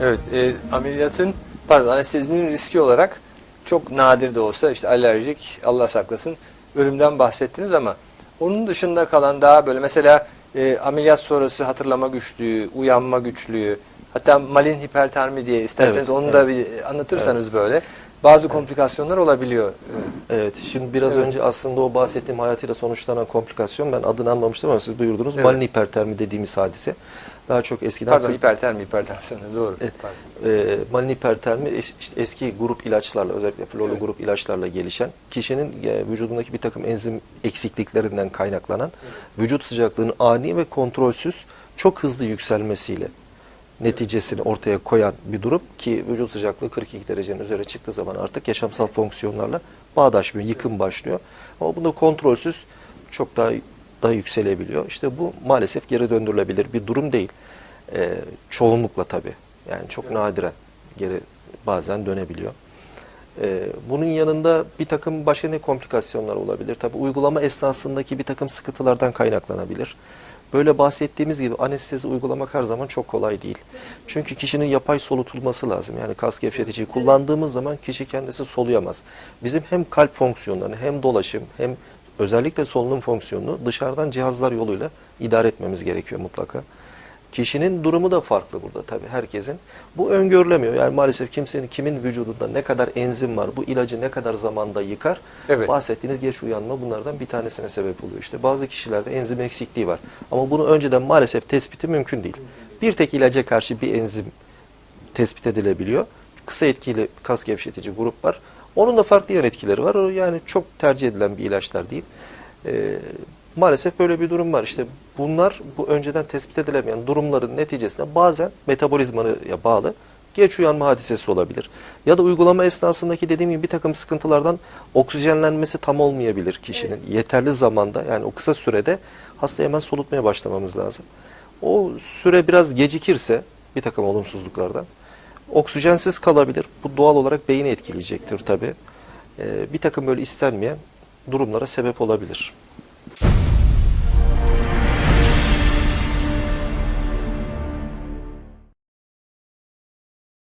Evet, e, ameliyatın, pardon anestezinin riski olarak çok nadir de olsa işte alerjik, Allah saklasın, ölümden bahsettiniz ama onun dışında kalan daha böyle mesela e, ameliyat sonrası hatırlama güçlüğü, uyanma güçlüğü, hatta malin hipertermi diye isterseniz Evet, onu da bir anlatırsanız böyle bazı komplikasyonlar olabiliyor. Evet, şimdi biraz Evet. önce aslında o bahsettiğim hayatıyla sonuçlanan komplikasyon ben adını anmamıştım ama siz buyurdunuz. Evet. Malin hipertermi dediğimiz hadise. Daha çok eskiden Pardon hipertermi, hipertansiyon doğru. Evet. E, malin hipertermi işte eski grup ilaçlarla özellikle florlu Evet. grup ilaçlarla gelişen kişinin e, vücudundaki bir takım enzim eksikliklerinden kaynaklanan vücut sıcaklığının ani ve kontrolsüz çok hızlı yükselmesiyle neticesini ortaya koyan bir durum ki vücut sıcaklığı 42 derecenin üzerine çıktığı zaman artık yaşamsal fonksiyonlarla bağdaşmıyor, yıkım başlıyor. Ama bunda kontrolsüz çok daha daha yükselebiliyor. İşte bu maalesef geri döndürülebilir bir durum değil. Ee, çoğunlukla tabii. Yani çok nadiren geri bazen dönebiliyor. Ee, bunun yanında bir takım başka ne komplikasyonlar olabilir? Tabii uygulama esnasındaki bir takım sıkıntılardan kaynaklanabilir. Böyle bahsettiğimiz gibi anestezi uygulamak her zaman çok kolay değil. Çünkü kişinin yapay solutulması lazım. Yani kas gevşeticiyi kullandığımız zaman kişi kendisi soluyamaz. Bizim hem kalp fonksiyonlarını hem dolaşım hem özellikle solunum fonksiyonunu dışarıdan cihazlar yoluyla idare etmemiz gerekiyor mutlaka. Kişinin durumu da farklı burada tabii herkesin. Bu öngörülemiyor. Yani maalesef kimsenin kimin vücudunda ne kadar enzim var, bu ilacı ne kadar zamanda yıkar. Evet. Bahsettiğiniz geç uyanma bunlardan bir tanesine sebep oluyor. İşte bazı kişilerde enzim eksikliği var. Ama bunu önceden maalesef tespiti mümkün değil. Bir tek ilaca karşı bir enzim tespit edilebiliyor. Kısa etkili kas gevşetici grup var. Onun da farklı yan etkileri var. Yani çok tercih edilen bir ilaçlar değil. Ee, maalesef böyle bir durum var. İşte bunlar bu önceden tespit edilemeyen durumların neticesinde bazen metabolizmaya bağlı geç uyanma hadisesi olabilir. Ya da uygulama esnasındaki dediğim gibi bir takım sıkıntılardan oksijenlenmesi tam olmayabilir kişinin. Yeterli zamanda yani o kısa sürede hasta hemen solutmaya başlamamız lazım. O süre biraz gecikirse bir takım olumsuzluklardan oksijensiz kalabilir. Bu doğal olarak beyni etkileyecektir tabii. Ee, bir takım böyle istenmeyen durumlara sebep olabilir.